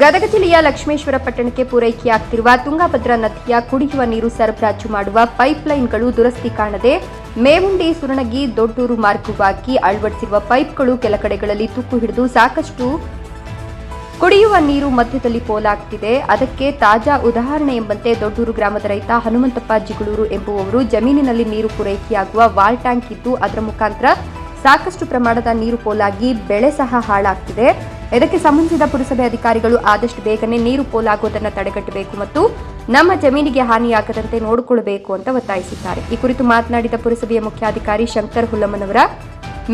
ಗದಗ ಜಿಲ್ಲೆಯ ಲಕ್ಷ್ಮೇಶ್ವರ ಪಟ್ಟಣಕ್ಕೆ ಪೂರೈಕೆಯಾಗ್ತಿರುವ ತುಂಗಭದ್ರಾ ನದಿಯ ಕುಡಿಯುವ ನೀರು ಸರಬರಾಜು ಮಾಡುವ ಪೈಪ್ಲೈನ್ಗಳು ದುರಸ್ತಿ ಕಾಣದೆ ಮೇವುಂಡಿ ಸುರಣಗಿ ದೊಡ್ಡೂರು ಮಾರ್ಗವಾಗಿ ಅಳವಡಿಸಿರುವ ಪೈಪ್ಗಳು ಕೆಲ ಕಡೆಗಳಲ್ಲಿ ತುಕ್ಕು ಹಿಡಿದು ಸಾಕಷ್ಟು ಕುಡಿಯುವ ನೀರು ಮಧ್ಯದಲ್ಲಿ ಪೋಲಾಗ್ತಿದೆ. ಅದಕ್ಕೆ ತಾಜಾ ಉದಾಹರಣೆ ಎಂಬಂತೆ ದೊಡ್ಡೂರು ಗ್ರಾಮದ ರೈತ ಹನುಮಂತಪ್ಪ ಜಿಗಳೂರು ಎಂಬುವವರು ಜಮೀನಿನಲ್ಲಿ ನೀರು ಪೂರೈಕೆಯಾಗುವ ವಾಲ್ ಟ್ಯಾಂಕ್ ಇದ್ದು ಅದರ ಮುಖಾಂತರ ಸಾಕಷ್ಟು ಪ್ರಮಾಣದ ನೀರು ಪೋಲಾಗಿ ಬೆಳೆ ಸಹ ಹಾಳಾಗ್ತಿದೆ. ಇದಕ್ಕೆ ಸಂಬಂಧಿಸಿದ ಪುರಸಭೆ ಅಧಿಕಾರಿಗಳು ಆದಷ್ಟು ಬೇಗನೆ ನೀರು ಪೋಲಾಗುವುದನ್ನು ತಡೆಗಟ್ಟಬೇಕು ಮತ್ತು ನಮ್ಮ ಜಮೀನಿಗೆ ಹಾನಿಯಾಗದಂತೆ ನೋಡಿಕೊಳ್ಳಬೇಕು ಅಂತ ಒತ್ತಾಯಿಸಿದ್ದಾರೆ. ಈ ಕುರಿತು ಮಾತನಾಡಿದ ಪುರಸಭೆಯ ಮುಖ್ಯಾಧಿಕಾರಿ ಶಂಕರ್ ಹುಲ್ಲಮ್ಮನವರ,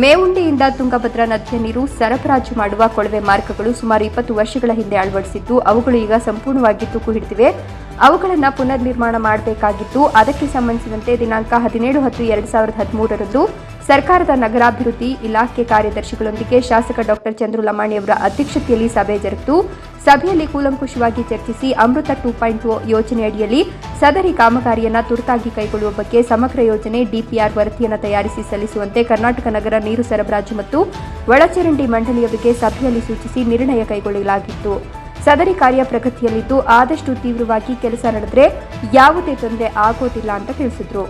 ಮೇವುಂಡಿಯಿಂದ ತುಂಗಭದ್ರಾ ನದಿಯ ನೀರು ಸರಬರಾಜು ಮಾಡುವ ಕೊಳವೆ ಮಾರ್ಗಗಳು ಸುಮಾರು ಇಪ್ಪತ್ತು ವರ್ಷಗಳ ಹಿಂದೆ ಅಳವಡಿಸಿದ್ದು, ಅವುಗಳು ಈಗ ಸಂಪೂರ್ಣವಾಗಿ ತುಕ್ಕು ಹಿಡಿದಿವೆ. ಅವುಗಳನ್ನು ಪುನರ್ ನಿರ್ಮಾಣ ಮಾಡಬೇಕಾಗಿತ್ತು ಅದಕ್ಕೆ ಸಂಬಂಧಿಸಿದಂತೆ ದಿನಾಂಕ ಹದಿನೇಳು ಹತ್ತು ಎರಡು ಸಾವಿರದ ಹದಿಮೂರರಂದು ಸರ್ಕಾರದ ನಗರಾಭಿವೃದ್ಧಿ ಇಲಾಖೆ ಕಾರ್ಯದರ್ಶಿಗಳೊಂದಿಗೆ ಶಾಸಕ ಡಾಕ್ಟರ್ ಚಂದ್ರು ಲಮಾಣಿ ಅವರ ಅಧ್ಯಕ್ಷತೆಯಲ್ಲಿ ಸಭೆ ಜರುಗಿತು. ಸಭೆಯಲ್ಲಿ ಕೂಲಂಕುಷವಾಗಿ ಚರ್ಚಿಸಿ ಅಮೃತ ಟೂ ಪಾಯಿಂಟ್ ಯೋಜನೆಯಡಿಯಲ್ಲಿ ಸದರಿ ಕಾಮಗಾರಿಯನ್ನು ತುರ್ತಾಗಿ ಕೈಗೊಳ್ಳುವ ಬಗ್ಗೆ ಸಮಗ್ರ ಯೋಜನೆ ಡಿಪಿಆರ್ ವರದಿಯನ್ನು ತಯಾರಿಸಿ ಸಲ್ಲಿಸುವಂತೆ ಕರ್ನಾಟಕ ನಗರ ನೀರು ಸರಬರಾಜು ಮತ್ತು ಒಳಚರಂಡಿ ಮಂಡಳಿಯವರಿಗೆ ಸಭೆಯಲ್ಲಿ ಸೂಚಿಸಿ ನಿರ್ಣಯ ಕೈಗೊಳ್ಳಲಾಗಿತ್ತು. ಸದರಿ ಕಾರ್ಯ ಪ್ರಗತಿಯಲ್ಲಿದ್ದು ಆದಷ್ಟು ತೀವ್ರವಾಗಿ ಕೆಲಸ ನಡೆದರೆ ಯಾವುದೇ ತೊಂದರೆ ಆಗೋದಿಲ್ಲ ಅಂತ ತಿಳಿಸಿದ್ರು.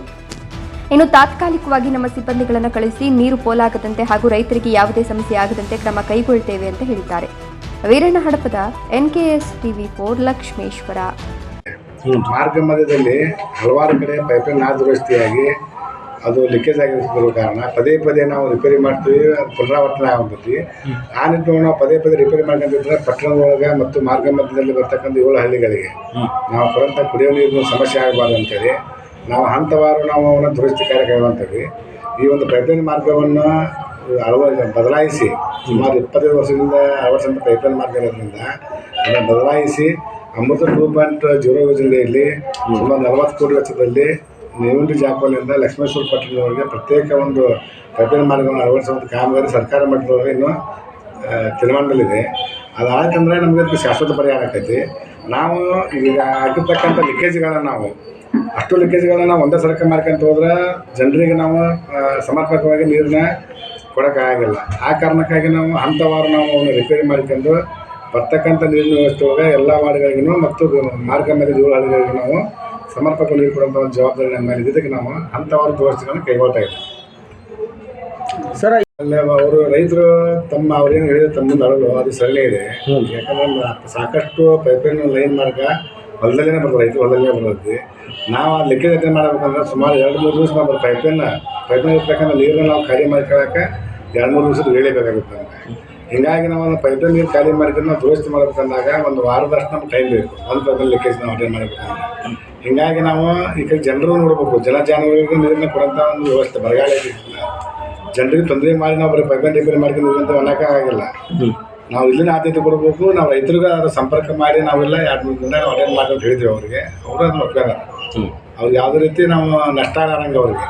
ಇನ್ನು ತಾತ್ಕಾಲಿಕವಾಗಿ ನಮ್ಮ ಸಿಬ್ಬಂದಿಗಳನ್ನು ಕಳಿಸಿ ನೀರು ಪೋಲಾಗದಂತೆ ಹಾಗೂ ರೈತರಿಗೆ ಯಾವುದೇ ಸಮಸ್ಯೆ ಆಗದಂತೆ ಕ್ರಮ ಕೈಗೊಳ್ಳುತ್ತೇವೆ ಅಂತ ಹೇಳಿದ್ದಾರೆ. Veeranna Hadapada NKS TV four Lakshmeshwar. ಮಾರ್ಗ ಮಧ್ಯದಲ್ಲಿ ಹಲವಾರು ಕಡೆ ಪೈಪ್ಲೈನ್ ಅದುರಸ್ತಿಯಾಗಿ ಅದು ಲೀಕೇಜ್ ಆಗಿರೋ ಕಾರಣ ಪದೇ ಪದೇ ನಾವು ರಿಪೇರಿ ಮಾಡ್ತೀವಿ ಅದು ಪುನರಾವರ್ತನೆ ಆಗ್ತೈತಿ ಆ ನಿಟ್ಟಿನೊಳಗೆ ನಾವು ಪದೇ ಪದೇ ರಿಪೇರಿ ಮಾಡ್ಕೊಂಡಿದ್ರೆ ಪಟ್ಟಣದೊಳಗೆ ಮತ್ತು ಮಾರ್ಗ ಮಧ್ಯದಲ್ಲಿ ಬರ್ತಕ್ಕಂಥ ಏಳು ಹಳ್ಳಿಗಳಿಗೆ ನಾವು ಕೊಡೋಂಥ ಕುಡಿಯೋ ನೀರಿನ ಸಮಸ್ಯೆ ಆಗಬಾರ್ದು ಅಂತೇಳಿ ನಾವು ಹಂತವಾರು ನಾವು ಅವನ ದುರಸ್ತಿ ಕಾರ್ಯ ಕೈಗೊಳ್ತೀವಿ ಈ ಒಂದು ಪೈಪ್ಲೈನ್ ಮಾರ್ಗವನ್ನು ಅಳವ ಬದಲಾಯಿಸಿ ಸುಮಾರು ಇಪ್ಪತ್ತೈದು ವರ್ಷದಿಂದ ಅಳವಡಿಸಿದ ಪೈಪ್ಲೈನ್ ಮಾರ್ಗ ಇರೋದ್ರಿಂದ ಅದನ್ನು ಬದಲಾಯಿಸಿ ಅಮೃತ ಟೂ ಪಾಯಿಂಟ್ ಜೀರೋ ಯೋಜನೆಯಲ್ಲಿ ಸುಮಾರು ನಲವತ್ತು ಕೋಟಿ ವೆಚ್ಚದಲ್ಲಿ ನೇವಂಡಿ ಜಾಪಲ್ಲಿಂದ ಲಕ್ಷ್ಮೇಶ್ವರ ಪಟ್ಟಣದವರೆಗೆ ಪ್ರತ್ಯೇಕ ಒಂದು ಪೈಪ್ಲೈನ್ ಮಾರ್ಗವನ್ನು ಅಳವಡಿಸುವಂಥ ಕಾಮಗಾರಿ ಸರ್ಕಾರ ಮಟ್ಟದವರೆಗೆ ಇನ್ನೂ ಆ, ತೀರ್ಮಾನದಲ್ಲಿದೆ ಅದಾಯ್ತಂದ್ರೆ ನಮಗೆ ಅದಕ್ಕೆ ಶಾಶ್ವತ ಪರಿಹಾರ ಆಕೈತಿ. ನಾವು ಈಗ ಆಗಿರ್ತಕ್ಕಂಥ ಲೀಕೇಜ್ಗಳನ್ನ ನಾವು, ಅಷ್ಟು ಲೀಕೇಜ್ಗಳನ್ನ ಒಂದೇ ಸರಕ ಮಾಡ್ಕೊಂತ ಹೋದ್ರೆ ಜನರಿಗೆ ನಾವು ಸಮರ್ಪಕವಾಗಿ ನೀರನ್ನ ಕೊಡೋಕ್ಕಾಗಿಲ್ಲ ಆ ಕಾರಣಕ್ಕಾಗಿ ನಾವು ಹಂತವಾರು ನಾವು ಅವನ್ನ ರಿಪೇರಿ ಮಾಡ್ಕೊಂಡು ಬರ್ತಕ್ಕಂಥ ನೀರಿನ ವ್ಯವಸ್ಥೆ ಒಳಗೆ ಎಲ್ಲ ವಾರ್ಡ್ಗಳಿಗೂ ಮತ್ತು ಮಾರ್ಗ ಮೇಲೆ ದೂರ ಹಳ್ಳಿಗಳಿಗೂ ನಾವು ಸಮರ್ಪಕ ನೀರು ಕೊಡುವಂಥ ಒಂದು ಜವಾಬ್ದಾರಿ ನಮ್ಮ ಮೇಲೆ ಇದಕ್ಕೆ ನಾವು ಹಂತವಾರು ದುರಸ್ತಿಗಳನ್ನು ಕೈಗೊಳ್ತಾ ಇದ್ದೀವಿ. ಸರ್ ಅಲ್ಲೇ ಅವರು ರೈತರು ತಮ್ಮ ಅವ್ರೇನು ಹೇಳಿದ್ರೆ ತಮ್ಮ ಮುಂದೆ ಅಳಲು ಅದು ಸರಳೇ ಇದೆ. ಯಾಕಂದ್ರೆ ಸಾಕಷ್ಟು ಪೈಪ್ಲೈನ್ ಲೈನ್ ಮಾರ್ಗ ಹೊಲದಲ್ಲೇ ಬರ್ತದೆ ರೈತರು ಹೊಲದಲ್ಲೇ ಬರ್ತೈತಿ ನಾವು ಆ ಲೆಕ್ಕ ಮಾಡ್ಬೇಕಂದ್ರೆ ಸುಮಾರು ಎರಡು ಮೂರು ದಿವಸ ನಾವು ಪೈಪ್ಲೈನ್ ಪೈಪ್ಲೈನ್ ಇರ್ತಕ್ಕಂಥ ನೀರನ್ನ ನಾವು ಖಾಲಿ ಮಾಡ್ಕೊಳ್ಳೋಕೆ ಎರಡು ಮೂರು ದಿವಸದ ವೇಳೆ ಬೇಕಾಗುತ್ತೆ ಹೀಗಾಗಿ ನಾವು ಒಂದು ಪೈಪ್ಲೈನ್ ನೀರು ಖಾಲಿ ಮಾಡಿದ್ರೆ ನಾವು ದುರಸ್ತಿ ಮಾಡ್ಬೇಕಂದಾಗ ಒಂದು ವಾರದಷ್ಟು ನಮ್ಗೆ ಟೈಮ್ ಬೇಕು. ಒಂದು ಪೈಪ್ಲೈನ್ ಲೆಕ್ಕೇಜ್ ನಾವು ಅಟೆಂಡ್ ಮಾಡ್ಬೇಕಂದ್ರೆ ಹೀಗಾಗಿ ನಾವು ಈ ಕಡೆ ಜನರು ನೋಡ್ಬೇಕು. ಜನ ಜಾನುವಾರುಗಳಿಗೆ ನೀರನ್ನ ಕೊಡೋಂಥ ಒಂದು ವ್ಯವಸ್ಥೆ ಬರಗಾಲ ಜನರಿಗೆ ತೊಂದರೆ ಮಾಡಿ ನಾವು ಬರೀ ಪೈಪ್ಲೈನ್ ರಿಪೇರಿ ಮಾಡ್ಕೊಂಡು ಇರುವಂಥ ಆಗಿಲ್ಲ. ನಾವು ಇಲ್ಲಿನ ಆದ್ಯತೆ ಕೊಡಬೇಕು ನಾವು ರೈತರಿಗೆ ಅದರ ಸಂಪರ್ಕ ಮಾಡಿ ನಾವೆಲ್ಲ ಎರಡು ಮೂರು ದಿನ ಅಟೆಂಡ್ ಮಾಡಿ ಅಂತ ಹೇಳಿದ್ವಿ ಅವರಿಗೆ. ಅವರು ಅದನ್ನ ಒಪ್ಪಿದ್ದಾರೆ. ಅವ್ರು ಯಾವುದೇ ರೀತಿ ನಾವು ನಷ್ಟ ಆಗಂಗೆ ಅವ್ರಿಗೆ.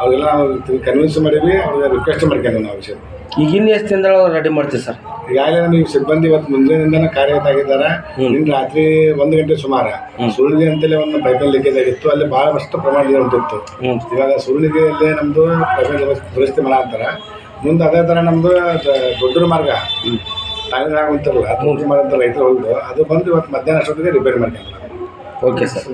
ಅವ್ರಿಗೆಲ್ಲ ನಾವು ಕನ್ವಿನ್ಸ್ ಮಾಡೀವಿ ಅವ್ರಿಗೆ ರಿಕ್ವೆಸ್ಟ್ ಮಾಡ್ಕೊಂಡು ನಾವು ವಿಷಯ ಈಗಿನ ಎಷ್ಟು ಅವ್ರು ರೆಡಿ ಮಾಡ್ತೀವಿ ಸರ್? ಈಗಾಗಲೇ ನಮಗೆ ಸಿಬ್ಬಂದಿ ಇವತ್ತು ಮುಂಜಾನೆಯಿಂದನೇ ಕಾರ್ಯರತಾಗಿದ್ದಾರೆ ನಿನ್ನ ರಾತ್ರಿ ಒಂದು ಗಂಟೆ ಸುಮಾರು. ಸುಳ್ಳಿಗೆ ಅಂತಲೇ ಒಂದು ಪೈಪಲ್ ಲೀಕೇಜ್ ಆಗಿತ್ತು. ಅಲ್ಲಿ ಭಾಳಷ್ಟು ಪ್ರಮಾಣ ನೀರು ಉಂಟಿತ್ತು ಇವಾಗ ಸುರುಳಿಗೆಯಲ್ಲೇ ನಮ್ಮದು ಪೈಪಲ್ ದುರಸ್ತಿ ಮಾಡ್ತಾರೆ ಮುಂದೆ ಅದೇ ಥರ ನಮ್ಮದು ದೊಡ್ಡ ಮಾರ್ಗ. ತಾಯಿನಾಗ ಅಂತಾರಲ್ಲ ಅದು ಅಂತ ರೈತರು ಹೋಗಿದ್ದು ಅದು ಬಂದು ಇವತ್ತು ಮಧ್ಯಾಹ್ನ ಅಷ್ಟೊತ್ತಿಗೆ ರಿಪೇರಿ ಮಾಡ್ತಾರೆ ಓಕೆ ಸರ್